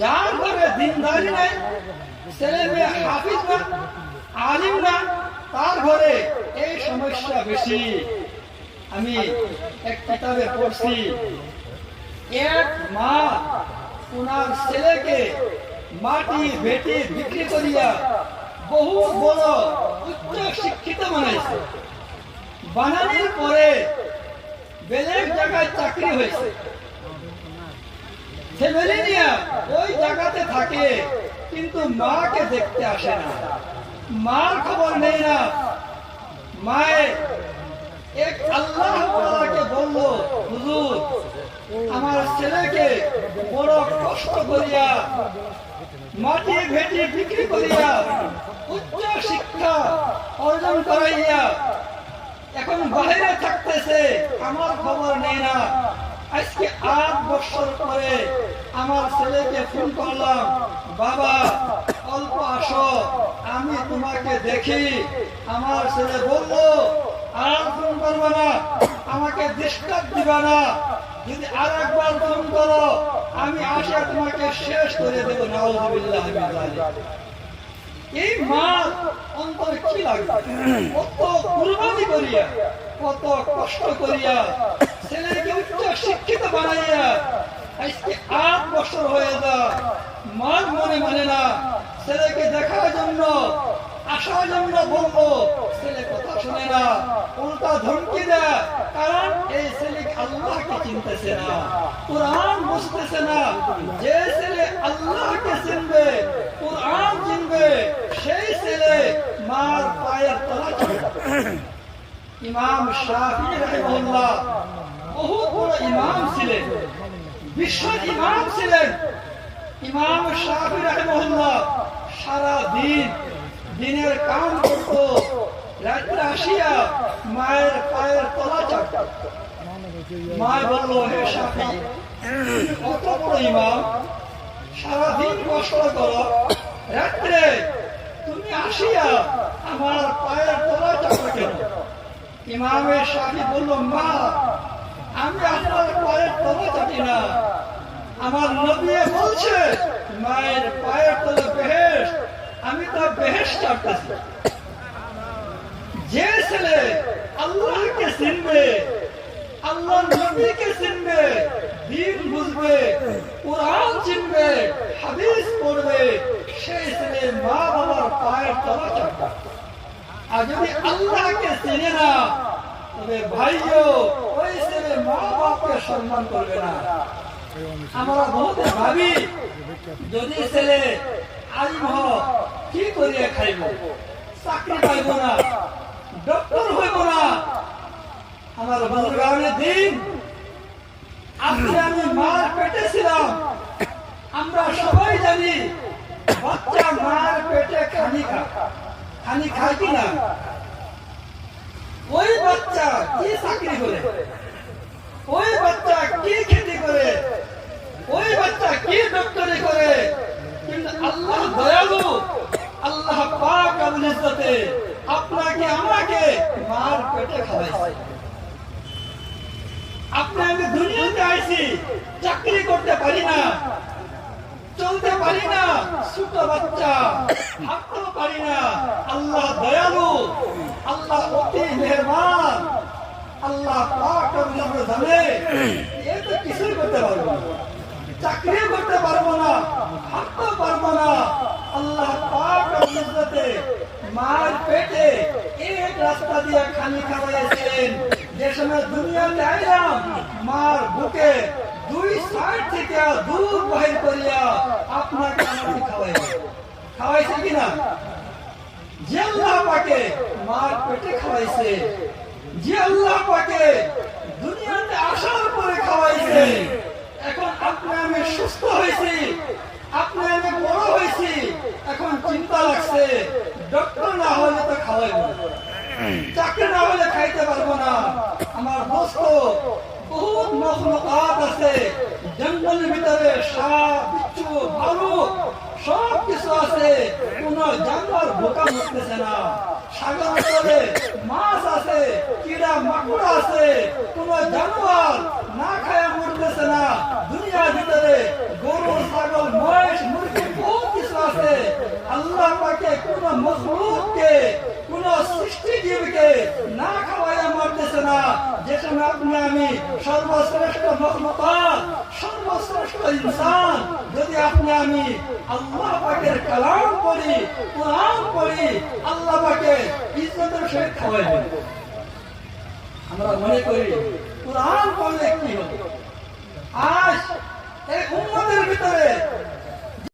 যার ঘরে দিনদারি নাই, ছেলে মেয়ে হাফিজ না, আলিম না, তার ঘরে এই সমস্যা বেশি। আমি এক কিতাবে পড়ছি, এক মা ওনার ছেলেকে মাটি বেটি বিক্রি করিয়া বহু বড় উচ্চ শিক্ষিত বানাইছে। বানানোর পরে বেলেগ জায়গায় চাকরি হয়েছে। ফ্যামিলি নিয়ে ওই জায়গাতে থাকে, কিন্তু মাকে দেখতে আসে মার খবর নেই না। মায়ের এক আল্লাহ তাআলাকে বলল, হুজুর, আমার ছেলেকে বড় কষ্ট করিয়া, মাটি ভেটি বিক্রি করিয়া, উচ্চ শিক্ষা অর্জন করাইয়া, এখন বাইরে থাকতেছে, আমার খবর নেই না। আজকে আট বছর পরে আমার ছেলেকে ফোন করলাম, বাবা, অল্প আসো, আমি তোমাকে দেখি। আমার ছেলে বলল, আর ফোন করবে না, আমাকে ডিস্টার্ব দিবা না। যদি আর একবার ফোন করো, আমি আসে তোমাকে শেষ করে দেবো, নাউজুবিল্লাহ এই মা অন্তরে কি লাগবে? কত কুরবানি করিয়া, কত কষ্ট করিয়া ছেলেকে উচ্চ শিক্ষিত বানাইয়া আজকে আট বছর হয়ে যা। মার মনে মানে না। ছেলেকে দেখার জন্য, আসার জন্য বলব, ছেলে কথা শুনে না। উল্টা ধমকি দেয় কারণ এই ছেলে আল্লাহকে চিনতেছে না। কোরআন বুঝতেছে না, যে ছেলে আল্লাহকে চিনবে, কোরআন চিনবে, সেই ছেলে মার পায়ের তলা ইমাম শাফি রাহিমাহুল্লাহ বহুত বড় ইমাম ছিলেন। বিশ্ব ইমাম ছিলেন। ইমাম শাফি রাহিমাহুল্লাহ সারা দিন দিনের কাম করত। রাত্রে আসিয়া মায়ের পায়ের তলা চাপত। মা বলল, হে তুমি কত বড় ইমাম। কষ্ট করো। রাত্রে তুমি আসিয়া আমার পায়ের তলা চাপো কেন? ইমামের শাফি বলল, মা আমি আপনার পায়ের তলা চাপি না। আমার নবী বলছে, মায়ের পায়ের তলা বেহেস আমি তো বেহেস চাপতেছি। যে ছেলে আল্লাহকে চিনবে আল্লাহ নবীকে চিনবে, দিন বুঝবে, কোরআন চিনবে, হাদিস পড়বে, সেই ছেলে মা বাবার পায়ের তলা চাপবে। আর যদি আল্লাহকে চিনে না, তবে ভাইও ওই ছেলে আমরা আজকে আমি মার পেটে ছিলাম। আমরা সবাই জানি, বাচ্চা মার পেটে খানি খায় খানি খায় কি না ওই বাচ্চা কি চাকরি করে? ওই বাচ্চা কি খেতি করে? ওই বাচ্চা কি ডক্টরি করে? কিন্তু আল্লাহ দয়ালু, আল্লাহ পাক আবুল ইজ্জতে আপনাকে, আমাকে মার পেটে খাওয়াইছে। আপনি আমি দুনিয়াতে আইছি, চাকরি করতে পারি না, চলতে পারি না, ছোট বাচ্চা হাঁটতেও পারি না। আল্লাহ দয়ালু, আল্লাহ অতি মেহরবান। আল্লাহ পাক রব্বুল জানে এ তো কিছুই করতে পারব না। চাকরি করতে পারব না হাঁটতেও পারব না। আল্লাহ পাক ইজ্জতে মার পেটে এক রাস্তা দিয়ে খালি খাওয়াইছিলেন যে সময় দুনিয়াতে আইলাম মার বুকে দুই সাইড থেকে দূর বাহির করিয়া আপনাকে আমাকে খাওয়াইছে খাওয়াইছে কিনা? যে আল্লাহ পাকে মার পেটে খাওয়াইছে। যে আল্লাহ পাকে দুনিয়াতে আসার পরে খাওয়াইছে। এখন আপনি আমি সুস্থ হয়েছি, আপনি আমি বড় হয়েছি, এখন চিন্তা লাগছে ডক্টর না হলে তো খাওয়াইব। চাকরি না হলে খাইতে পারব না। আমার দোস্ত, বহুত মখলুকাত আছে, জঙ্গলের ভিতরে সাপ, বিচ্ছু, ভালুক সব কিছু আছে, কোন জানোয়ার বোকা মুখতেছে না। সাগর আছে মাছ আছে, কিরা মাকুড় আছে কোন জানোয়ার না খায় মরতেছে না। দুনিয়ার ভিতরে গরু, ছাগল, মহিষ, মুরগি বহুত কিছু আছে। আল্লাহ পাকে কোন মখলুককে কোন সৃষ্টিজীবকে না খাওয়ায় মরতেছে না। যেখানে আপনি আমি সর্বশ্রেষ্ঠ মখলুকাত সর্বশ্রেষ্ঠ ইনসান, যদি আপনি আমি আল্লাহ পাকের কালাম পড়ি, কোরআন পড়ি, আল্লাহ পাকে ইজ্জতের সহিত খাওয়াইবেন আমরা মনে করি কোরআন পড়লে কি হবে? আজ এই উম্মতের ভিতরে